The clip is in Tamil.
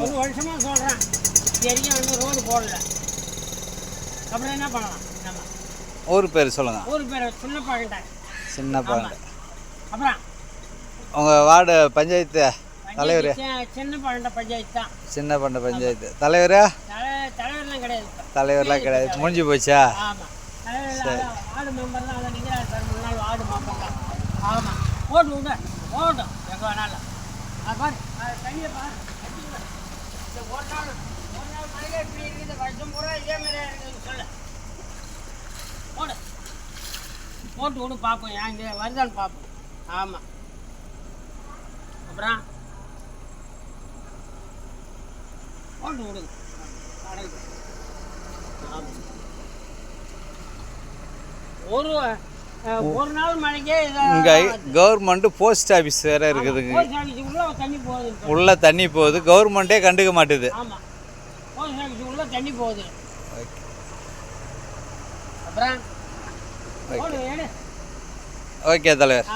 ஒரு வருஷமா சொல்கிறேன் சரியா வந்து ரோடு போடல. அப்புறம் என்ன பண்ணலாம்? நம்ம ஊர் பேர் சொல்லுங்கள் ஊர் பேர் சின்ன பழம் அப்புறம்? உங்கள் வார்டு பஞ்சாயத்து தலைவர்? சின்ன பழண்டை பஞ்சாயத்து தான். சின்ன பஞ்சாயத்து. தலைவர்? தலை தலைவர்லாம் கிடையாது. தலைவர்லாம் கிடையாது. முடிஞ்சு போச்சா? ஆமாம் தலைவர் வார்டு மெம்பர் தான் அதை நீங்கள் சார். மூணு நாள் வார்டு மெம்பர் தான் ஆமாம் போட்டு விடு. போகட்டும் எங்கே வேணாலும். அது பாரு. தண்ணியை பாரு. போட்டு விடு பார்ப்போம் ஏன் இங்கே வருதான்னு பார்ப்போம் ஆமாம் அப்புறம் போட்டு விடுங்க அடைக்கு ஆமாம் ஒரு இங்கே கவர்மெண்ட்டு போஸ்ட் ஆஃபீஸ் வேறு இருக்குதுங்க உள்ள தண்ணி போகுது. கவர்மெண்ட்டே கண்டுக்க மாட்டுது. தண்ணி போகுது. ஓகே தலைவர்.